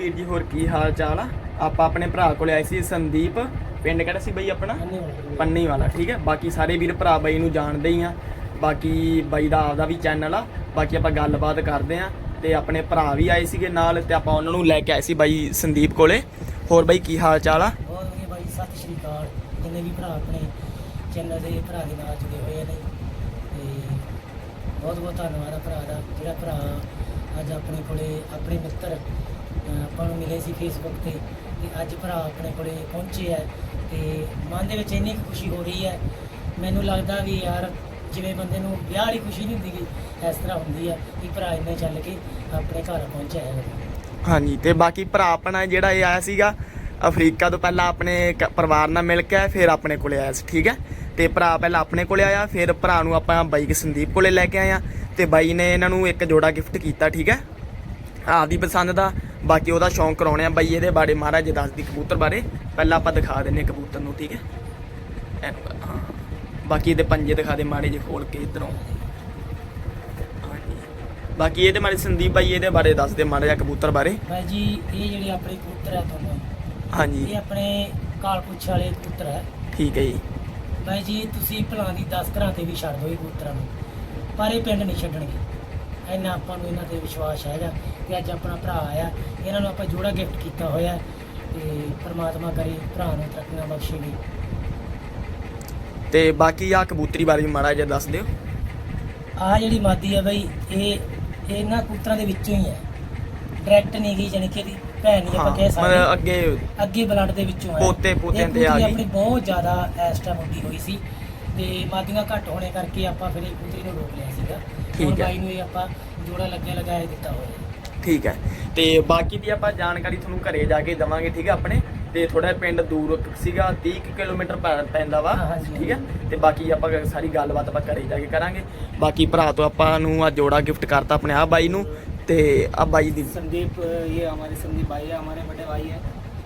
ਵੀਰ ਜੀ ਹੋਰ ਕੀ ਹਾਲ ਚਾਲ ਆ? ਆਪਾਂ ਆਪਣੇ ਭਰਾ ਕੋਲੇ ਆਏ ਸੀ ਸੰਦੀਪ। ਪਿੰਡ ਕਿਹੜਾ ਸੀ ਬਈ ਆਪਣਾ? ਪੰਨੀ ਵਾਲਾ ਠੀਕ ਹੈ। ਬਾਕੀ ਸਾਰੇ ਵੀਰ ਭਰਾ ਬਾਈ ਨੂੰ ਜਾਣਦੇ ਹੀ ਆ। ਬਾਕੀ ਬਾਈ ਦਾ ਆਪਦਾ ਵੀ ਚੈਨਲ ਆ। ਬਾਕੀ ਆਪਾਂ ਗੱਲਬਾਤ ਕਰਦੇ ਆ। ਤੇ ਆਪਣੇ ਭਰਾ ਵੀ ਆਏ ਸੀਗੇ ਨਾਲ ਤੇ ਆਪਾਂ ਉਹਨਾਂ ਨੂੰ ਲੈ ਕੇ ਆਏ ਸੀ ਬਾਈ ਸੰਦੀਪ ਕੋਲੇ। ਹੋਰ ਬਾਈ ਕੀ ਹਾਲ ਚਾਲ ਆ ਵਧੀਆ ਬਾਈ ਸਤਿ ਸ਼੍ਰੀ ਅਕਾਲ। ਜਿੰਨੇ ਵੀ ਭਰਾ ਆਪਣੇ ਚੈਨਲ ਦੇ ਭਰਾ ਦੇ ਨਾਲ ਜੁੜੇ ਹੋਏ ਨੇ ਤੇ ਬਹੁਤ ਬਹੁਤ ਧੰਨਵਾਦ ਆ ਭਰਾ ਦਾ। ਜਿਹੜਾ ਭਰਾ ਅੱਜ ਆਪਣੇ ਕੋਲੇ ਆਪਣੇ ਮਿੱਤਰ ਆਪਾਂ ਨੂੰ ਮਿਲੇ ਸੀ ਫੇਸਬੁੱਕ ਤੇ ਤੇ ਅੱਜ ਭਰਾ ਆਪਣੇ ਕੋਲੇ ਪਹੁੰਚੇ ਆ ਤੇ ਮਨ ਦੇ ਵਿੱਚ ਇੰਨੀ ਖੁਸ਼ੀ ਹੋ ਰਹੀ ਹੈ। ਮੈਨੂੰ ਲੱਗਦਾ ਵੀ ਯਾਰ ਜਿਵੇਂ ਬੰਦੇ ਨੂੰ ਵਿਆਹ ਵਾਲੀ ਖੁਸ਼ੀ ਨਹੀਂ ਹੁੰਦੀ ਗੀ ਇਸ ਤਰ੍ਹਾਂ ਹੁੰਦੀ ਆ ਕਿ ਭਰਾ ਇੰਨੇ ਚੱਲ ਕੇ ਆਪਣੇ ਘਰ ਪਹੁੰਚਿਆ ਹੈ। ਹਾਂਜੀ, ਤੇ ਬਾਕੀ ਭਰਾ ਆਪਣਾ ਜਿਹੜਾ ਇਹ ਆਇਆ ਸੀਗਾ, ਅਫਰੀਕਾ ਤੋਂ ਪਹਿਲਾਂ ਆਪਣੇ ਕ- ਪਰਿਵਾਰ ਨਾਲ ਮਿਲ ਕੇ ਆਇਆ, ਫਿਰ ਆਪਣੇ ਕੋਲੇ ਆਇਆ ਸੀ, ਠੀਕ ਹੈ? ਤੇ ਭਰਾ ਪਹਿਲਾਂ ਆਪਣੇ ਕੋਲੇ ਆਇਆ, ਫਿਰ ਭਰਾ ਨੂੰ ਆਪਾਂ ਬਾਈ ਸੰਦੀਪ ਕੋਲੇ ਲੈ ਕੇ ਆਇਆ ਤੇ ਬਾਈ ਨੇ ਇਹਨਾਂ ਨੂੰ ਇੱਕ ਜੋੜਾ ਗਿਫਟ ਕੀਤਾ, ਠੀਕ ਹੈ? ਆਪਦੀ ਪਸੰਦ ਦਾ ਬਾਕੀ ਉਹਦਾ ਸ਼ੌਂਕ ਕਰਾਉਣੇ ਆ। ਬਾਈ ਇਹਦੇ ਬਾਰੇ ਮਹਾਰਾਜ ਦੱਸਦੀ ਕਬੂਤਰ ਬਾਰੇ। ਪਹਿਲਾਂ ਆਪਾਂ ਦਿਖਾ ਦਿੰਨੇ ਕਬੂਤਰ ਨੂੰ ਠੀਕ ਹੈ? ਬਾਕੀ ਇਹਦੇ ਪੰਜੇ ਦਿਖਾ ਦੇ ਮਾੜੇ ਜੇ ਖੋਲ ਕੇ ਇਧਰੋਂ। ਬਾਕੀ ਇਹਦੇ ਬਾਰੇ ਸੰਦੀਪ ਬਾਈ ਇਹਦੇ ਬਾਰੇ ਦੱਸ ਦੇ ਮਾੜਾ ਜਿਹਾ ਕਬੂਤਰ ਬਾਰੇ। ਭਾਈ ਜੀ ਇਹ ਜਿਹੜੇ ਆਪਣੇ ਕਬੂਤਰ ਹੈ ਤੁਹਾਨੂੰ ਹਾਂਜੀ। ਇਹ ਆਪਣੇ ਕਾਲਪੁੱਛ ਵਾਲੇ ਕਬੂਤਰ ਹੈ ਠੀਕ ਹੈ ਜੀ। ਭਾਈ ਜੀ ਤੁਸੀਂ ਭਲਾਂ ਦੀ 10 ਘਰਾਂ ਤੇ ਵੀ ਛੱਡ ਦਿਓ ਇਹ ਕਬੂਤਰਾਂ ਨੂੰ। ਪਰ ਇਹ ਪਿੰਡ ਨਹੀਂ ਛੱਡਣਗੇ। ਇੰਨਾ ਆਪਾਂ ਨੂੰ ਇਹਨਾਂ ਤੇ ਵਿਸ਼ਵਾਸ ਹੈਗਾ। ਕਿ ਅੱਜ ਆਪਣਾ ਭਰਾ ਆਇਆ ਇਹਨਾਂ ਨੂੰ ਆਪਾਂ ਜੋੜਾ ਗਿਫਟ ਕੀਤਾ ਹੋਇਆ ਤੇ ਪ੍ਰਮਾਤਮਾ ਕਰੇ ਭਰਾ ਨੂੰ ਤਰੱਕੀਆਂ ਬਖਸ਼ੇਗੀ ਤੇ ਬਾਕੀ ਆ ਕਬੂਤਰੀ ਬਾਰੇ ਵੀ ਮਾੜਾ ਜਿਹਾ ਦੱਸ ਦਿਓ। ਆਹ ਜਿਹੜੀ ਮਾਦੀ ਹੈ ਬਈ ਇਹ ਇਹ ਇਹਨਾਂ ਕਬੂਤਰਾਂ ਦੇ ਵਿੱਚੋਂ ਹੀ ਹੈ। ਡਾਇਰੈਕਟ ਨਹੀਂ ਗਈ ਜਾਣੀ ਕਿ ਇਹਦੀ ਭੈਣ ਨਹੀਂ ਆਪਾਂ ਕਹਿ ਮਤਲਬ ਸਕਦੇ ਅੱਗੇ ਅੱਗੇ ਬਲੱਡ ਦੇ ਵਿੱਚੋਂ ਹੈ ਪੋਤੇ- ਇਹ ਤੇ ਆ ਗਈ। ਆਪਣੀ ਬਹੁਤ ਜ਼ਿਆਦਾ ਇਸ ਟਾਈਮ ਉੱਡੀ ਹੋਈ ਸੀ। ਤੇ ਮਾਦੀਆਂ ਘੱਟ ਹੋਣੇ ਕਰਕੇ ਆਪਾਂ ਫਿਰ ਇਹ ਕਬੂਤਰੀ ਨੂੰ ਰੋਕ ਲਿਆ ਸੀਗਾ। ਠੀਕ ਹੁਣ। ਬਾਈ ਨੂੰ ਇਹ ਆਪਾਂ ਜੋੜਾ ਲੱਗਿਆ ਲਗਾਇਆ ਦਿੱਤਾ ਹੋਇਆ। ਠੀਕ ਹੈ ਤੇ ਬਾਕੀ ਦੀ ਆਪਾਂ ਜਾਣਕਾਰੀ ਤੁਹਾਨੂੰ ਘਰੇ ਜਾ ਕੇ ਦਵਾਂਗੇ ਠੀਕ ਹੈ ਆਪਣੇ ਤੇ ਥੋੜਾ ਪਿੰਡ ਦੂਰ ਸੀਗਾ 30 ਕੁ ਕਿਲੋਮੀਟਰ ਪੈ- ਪੈਂਦਾ ਵਾ ਹਾਂ, ਹਾਂਜੀ। ਠੀਕ ਹੈ ਤੇ ਬਾਕੀ ਆਪਾਂ ਸਾਰੀ ਗੱਲਬਾਤ ਆਪਾਂ ਘਰੇ ਜਾ ਕੇ ਕਰਾਂਗੇ ਬਾਕੀ ਭਰਾ ਤੋਂ ਆਪਾਂ ਨੂੰ ਆ ਜੋੜਾ ਗਿਫਟ ਕਰਤਾ ਆਪਣੇ ਆ ਬਾਈ ਨੂੰ ਤੇ ਆ ਬਾਈ ਦੀ संदीप ये हमारे संदीप भाई है हमारे बड़े भाई है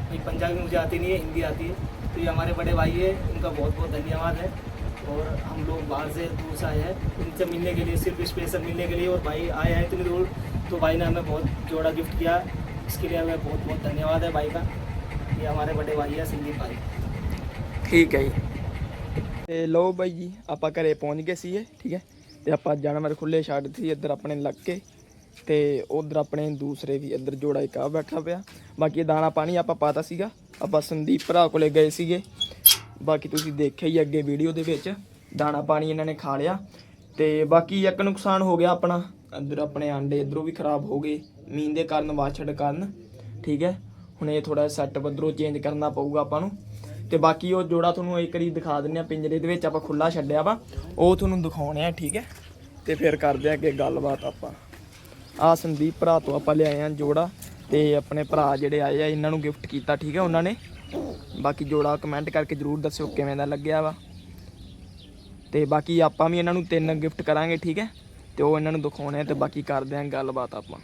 ये पंजाबी मुझे आती नहीं है हिंदी आती है तो ये हमारे बड़े भाई है इनका बहुत बहुत धन्यवाद है और हम लोग बाहर से दूर से आए हैं इनसे मिलने के लिए सिर्फ स्पेशल मिलने के लिए और भाई आए हैं इतनी दूर तो भाई ने हमें बहुत जोड़ा गिफ्ट किया इसके लिए हमें बहुत बहुत धन्यवाद है भाई का ये हमारे बड़े भाई है संदीप भाई ਠੀਕ ਹੈ ਜੀ ਤੇ ਲਓ ਬਾਈ ਜੀ ਆਪਾਂ ਘਰੇ ਪਹੁੰਚ ਗਏ ਸੀਗੇ ਠੀਕ ਹੈ ਤੇ ਆਪਾਂ ਜਾਨਵਰ ਖੁੱਲੇ ਛੱਡ ਸੀ ਇੱਧਰ ਆਪਣੇ ਲੱਗ ਕੇ ਤੇ ਉਧਰ ਆਪਣੇ ਦੂਸਰੇ ਵੀ ਇੱਧਰ ਜੋੜਾ ਇੱਕ ਆ ਬੈਠਾ ਪਿਆ ਬਾਕੀ ਇਹ ਦਾਣਾ ਪਾਣੀ ਆਪਾਂ ਪਾਤਾ ਸੀਗਾ ਆਪਾਂ ਸੰਦੀਪ ਭਰਾ ਕੋਲੇ ਗਏ ਸੀਗੇ ਬਾਕੀ ਤੁਸੀਂ ਦੇਖਿਆ ਹੀ ਅੱਗੇ ਵੀਡੀਓ ਦੇ ਵਿੱਚ, ਦਾਣਾ ਪਾਣੀ ਇਹਨਾਂ ਨੇ ਖਾ ਲਿਆ। ਤੇ ਬਾਕੀ ਇੱਕ ਨੁਕਸਾਨ ਹੋ ਗਿਆ ਆਪਣਾ ਅੰਦਰ ਆਪਣੇ ਆਂਡੇ ਇਧਰੋਂ ਵੀ ਖਰਾਬ ਹੋ ਗਏ, ਮੀਂਹ ਦੇ ਕਾਰਨ, ਵਾਛੜ ਕਾਰਨ, ਠੀਕ ਹੈ? ਹੁਣ ਇਹ ਥੋੜਾ ਸੈੱਟ ਬਦਰੋਂ ਚੇਂਜ ਕਰਨਾ ਪਊਗਾ ਆਪਾਂ ਨੂੰ। ਤੇ ਬਾਕੀ ਉਹ ਜੋੜਾ ਤੁਹਾਨੂੰ ਇੱਕ ਵਾਰੀ ਦਿਖਾ ਦਿੰਨੇ ਆ ਪਿੰਜਰੇ ਦੇ ਵਿੱਚ ਆਪਾਂ ਖੁੱਲਾ ਛੱਡਿਆ ਵਾ, ਉਹ ਤੁਹਾਨੂੰ ਦਿਖਾਉਣੇ ਆ, ਠੀਕ ਹੈ? ਤੇ ਫਿਰ ਕਰਦੇ ਆ ਅੱਗੇ ਗੱਲਬਾਤ ਆਪਾਂ। ਆ ਸੰਦੀਪ ਭਰਾ ਤੋਂ ਆਪਾਂ ਲਿਆਏ ਆ ਜੋੜਾ, ਤੇ ਆਪਣੇ ਭਰਾ ਜਿਹੜੇ ਆਏ ਆ, ਇਹਨਾਂ ਨੂੰ ਗਿਫਟ ਕੀਤਾ, ਠੀਕ ਹੈ, ਉਹਨਾਂ ਨੇ। ਬਾਕੀ ਜੋੜਾ ਕਮੈਂਟ ਕਰਕੇ ਜਰੂਰ ਦੱਸਿਓ ਕਿਵੇਂ ਦਾ ਲੱਗਿਆ ਵਾ। ਤੇ ਬਾਕੀ ਆਪਾਂ ਵੀ ਇਹਨਾਂ ਨੂੰ ਤਿੰਨ ਗਿਫਟ ਕਰਾਂਗੇ, ਠੀਕ ਹੈ? ਤੇ ਉਹ ਇਹਨਾਂ ਨੂੰ ਦਿਖਾਉਣੇ ਆ ਤੇ ਬਾਕੀ ਕਰਦੇ ਆਂ ਗੱਲਬਾਤ ਆਪਾਂ।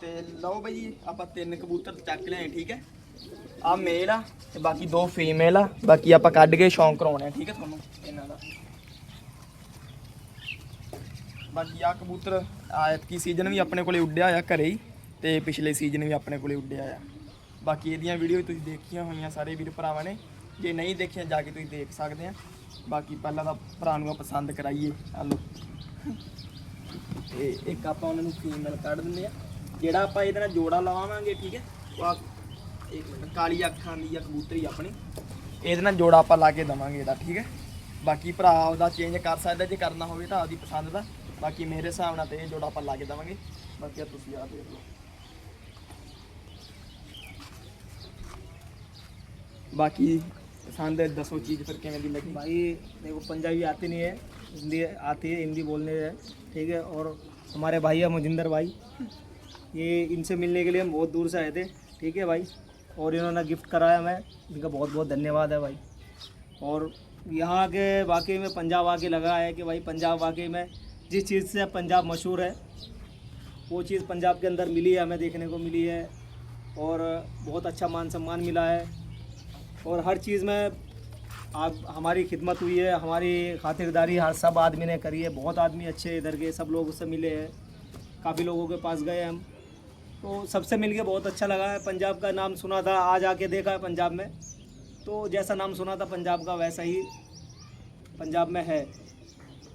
ਤੇ ਲਓ ਬਈ ਆਪਾਂ ਤਿੰਨ ਕਬੂਤਰ ਚੱਕ ਲਿਆਏ ਠੀਕ ਹੈ? ਆ ਮੇਲ ਆ ਤੇ ਬਾਕੀ ਦੋ ਫੀਮੇਲ ਆ। ਬਾਕੀ ਆਪਾਂ ਕੱਢ ਕੇ ਸ਼ੌਂਕ ਕਰਾਉਣੇ ਆ, ਠੀਕ ਹੈ ਤੁਹਾਨੂੰ, ਇਹਨਾਂ ਦਾ। ਬਾਕੀ ਆ ਕਬੂਤਰ ਐਤਕੀ ਸੀਜ਼ਨ ਵੀ ਆਪਣੇ ਕੋਲੇ ਉੱਡਿਆ ਆ ਘਰੇ ਹੀ, ਤੇ ਪਿਛਲੇ ਸੀਜ਼ਨ ਵੀ ਆਪਣੇ ਕੋਲੇ ਉੱਡਿਆ ਆ। ਬਾਕੀ ਇਹਦੀਆਂ ਵੀਡੀਓ ਤੁਸੀਂ ਦੇਖੀਆਂ ਹੋਈਆਂ ਸਾਰੇ ਵੀਰ ਭਰਾਵਾਂ ਨੇ। ਜੇ ਨਹੀਂ ਦੇਖੀਆਂ, ਜਾ ਕੇ ਤੁਸੀਂ ਦੇਖ ਸਕਦੇ ਆ। ਬਾਕੀ ਪਹਿਲਾਂ ਤਾਂ ਭਰਾ ਨੂੰ ਪਸੰਦ ਕਰਾਈਏ। ਆ ਲੋ ਤੇ ਇੱਕ ਆਪਾਂ ਉਹਨਾਂ ਨੂੰ ਫੀਮੇਲ ਕੱਢ ਦਿੰਦੇ ਆ। ਜਿਹੜਾ ਆਪਾਂ ਇਹਦੇ ਨਾਲ ਜੋੜਾ ਲਵਾਵਾਂਗੇ ਠੀਕ ਹੈ? ਉਹ ਆ ਇੱਕ ਮਿੰਟ। ਕਾਲੀ ਅੱਖਾਂ ਦੀ ਆ ਕਬੂਤਰੀ ਆਪਣੀ। ਇਹਦੇ ਨਾਲ ਜੋੜਾ ਆਪਾਂ ਲਾ ਕੇ ਦਵਾਂਗੇ ਇਹਦਾ, ਠੀਕ ਹੈ? ਬਾਕੀ ਭਰਾ ਉਹਦਾ ਚੇਂਜ ਕਰ ਸਕਦਾ ਜੇ ਕਰਨਾ ਹੋਵੇ ਤਾਂ ਆਪਦੀ ਪਸੰਦ ਦਾ। ਬਾਕੀ ਮੇਰੇ ਹਿਸਾਬ ਨਾਲ ਤੇ ਇਹ ਜੋੜਾ ਆਪਾਂ ਲਾ ਕੇ ਦਵਾਂਗੇ। ਬਾਕੀ ਆ ਤੁਸੀਂ ਆ ਦੇਖ ਲਓ। बाकी पसंद है दसों चीज़, फिर कहने की लगी। भाई, देखो, पंजाबी आती नहीं है, हिंदी आती है, हिंदी बोलने है, ठीक है? और हमारे भाई है मजिंदर भाई। ये इनसे मिलने के लिए हम बहुत दूर से आए थे, ठीक है भाई? और इन्होंने गिफ्ट कराया हमें। इनका बहुत बहुत धन्यवाद है भाई। और यहाँ के वाकई में पंजाब आके लगा है कि भाई, पंजाब वाकई में जिस चीज़ से पंजाब मशहूर है, वो चीज़ पंजाब के अंदर मिली है, हमें देखने को मिली है। और बहुत अच्छा मान सम्मान मिला है। और हर चीज़ में आप हमारी खिदमत हुई है हमारी खातिरदारी हर सब आदमी ने करी है बहुत आदमी अच्छे इधर के सब लोग उससे मिले हैं काफ़ी लोगों के पास गए हम। तो सबसे मिल के बहुत अच्छा लगा है पंजाब का नाम सुना था आज आके देखा है पंजाब में। तो जैसा नाम सुना था पंजाब का वैसा ही पंजाब में है।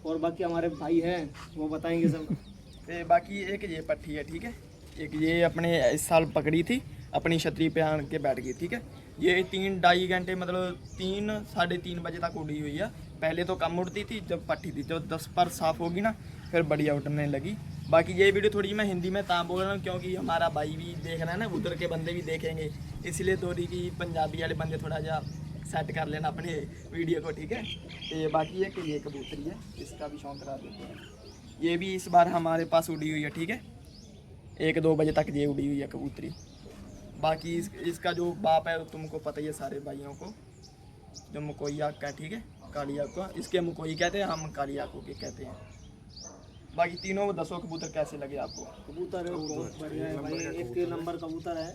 और बाकी हमारे भाई हैं वो बताएँगे सब। ए, बाकी एक ये पट्टी है ठीक है? एक ये अपने इस साल पकड़ी थी अपनी छतरी पे आ के बैठ गई ठीक है? ये तीन ढाई घंटे मतलब तीन साढ़े तीन बजे तक उड़ी हुई है पहले तो कम उड़ती थी जब पट्टी थी जब दस पर साफ होगी ना फिर बढ़िया उड़ने लगी बाकी ये वीडियो थोड़ी मैं हिंदी में ता बोल रहा हूँ क्योंकि हमारा भाई भी देख रहा है ना उधर के बंदे भी देखेंगे इसलिए थोड़ी की पंजाबी वाले बंदे थोड़ा जा सेट कर लेना अपने वीडियो को ठीक है तो बाकी एक ये कबूतरी है इसका भी शौक करा देते हैं ये भी इस बार हमारे पास उड़ी हुई है ठीक है एक दो बजे तक ये उड़ी हुई है कबूतरी बाकी इस, इसका जो बाप है तुमको पता ही है सारे भाइयों को जो मकोई आग का है ठीक है? काली आग को। इसके मकोई कहते हैं हम काली आग को के कहते हैं। बाकी तीनों दसों कबूतर कैसे लगे आपको? कबूतर बहुत बढ़िया है भाई। एक नंबर कबूतर है।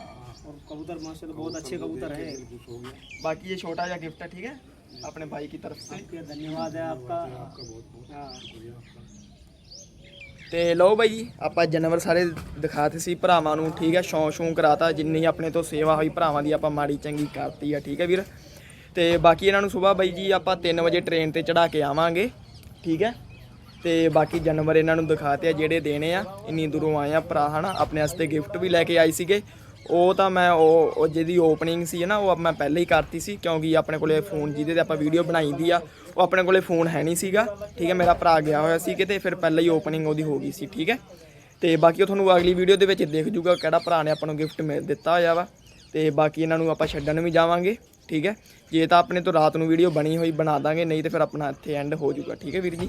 और कबूतर माशाल्लाह बहुत अच्छे कबूतर है। बाकी ये छोटा सा गिफ्ट है ठीक है? अपने भाई की तरफ़ से। धन्यवाद है आपका। हाँ। ਤੇ ਲਓ ਬਾਈ ਜੀ, ਆਪਾਂ ਜਾਨਵਰ ਸਾਰੇ ਦਿਖਾਤੇ ਸੀ ਭਰਾਵਾਂ ਨੂੰ, ਠੀਕ ਹੈ, ਸ਼ੌਂਕ ਸ਼ੌਂ ਕਰਾਤਾ, ਜਿੰਨੀ ਆਪਣੇ ਤੋਂ ਸੇਵਾ ਹੋਈ ਭਰਾਵਾਂ ਦੀ ਆਪਾਂ ਮਾੜੀ ਚੰਗੀ ਕਰਤੀ ਆ, ਠੀਕ ਹੈ ਵੀਰ। ਤੇ ਬਾਕੀ ਇਹਨਾਂ ਨੂੰ ਸਵੇਰ ਬਾਈ ਜੀ ਆਪਾਂ 3 ਵਜੇ ਟ੍ਰੇਨ ਤੇ ਚੜਾ ਕੇ ਆਵਾਂਗੇ, ਠੀਕ ਹੈ। ਤੇ ਬਾਕੀ ਜਾਨਵਰ ਇਹਨਾਂ ਨੂੰ ਦਿਖਾਤੇ ਆ ਜਿਹੜੇ ਦੇਣੇ ਆ, ਇੰਨੀ ਦੂਰੋਂ ਆਏ ਆ ਭਰਾ, ਹਨਾ, ਆਪਣੇ ਵਾਸਤੇ ਗਿਫਟ ਵੀ ਲੈ ਕੇ ਆਏ ਸੀਗੇ। ਉਹ ਤਾਂ ਮੈਂ ਉਹ ਉਹ ਜਿਹਦੀ ਓਪਨਿੰਗ ਸੀ ਨਾ, ਉਹ ਮੈਂ ਪਹਿਲਾਂ ਹੀ ਕਰਤੀ ਸੀ, ਕਿਉਂਕਿ ਆਪਣੇ ਕੋਲੇ ਫੋਨ ਜਿਹਦੇ ਤੇ ਆਪਾਂ ਵੀਡੀਓ ਬਣਾਈ ਦੀ ਆ, ਉਹ ਆਪਣੇ ਕੋਲੇ ਫੋਨ ਹੈ ਨਹੀਂ ਸੀਗਾ। ਠੀਕ ਹੈ, ਮੇਰਾ ਭਰਾ ਗਿਆ ਹੋਇਆ ਸੀ ਕਿਤੇ, ਫਿਰ ਪਹਿਲਾਂ ਹੀ ਓਪਨਿੰਗ ਉਹਦੀ ਹੋ ਗਈ ਸੀ, ਠੀਕ ਹੈ। ਤੇ ਬਾਕੀ ਉਹ ਤੁਹਾਨੂੰ ਅਗਲੀ ਵੀਡੀਓ ਦੇ ਵਿੱਚ ਦੇਖ ਜੂਗਾ ਕਿਹੜਾ ਭਰਾ ਨੇ ਆਪਾਂ ਨੂੰ ਗਿਫਟ ਮਿਲ ਦਿੱਤਾ ਹੋਇਆ ਵਾ। ਤੇ ਬਾਕੀ ਇਹਨਾਂ ਨੂੰ ਆਪਾਂ ਛੱਡਣ ਵੀ ਜਾਵਾਂਗੇ, ਠੀਕ ਹੈ। ਜੇ ਤਾਂ ਆਪਣੇ ਤੋਂ ਰਾਤ ਨੂੰ ਵੀਡੀਓ ਬਣੀ ਹੋਈ, ਬਣਾ ਦਾਂਗੇ, ਨਹੀਂ ਤੇ ਫਿਰ ਆਪਣਾ ਇੱਥੇ ਐਂਡ ਹੋ ਜੂਗਾ, ਠੀਕ ਹੈ ਵੀਰ ਜੀ?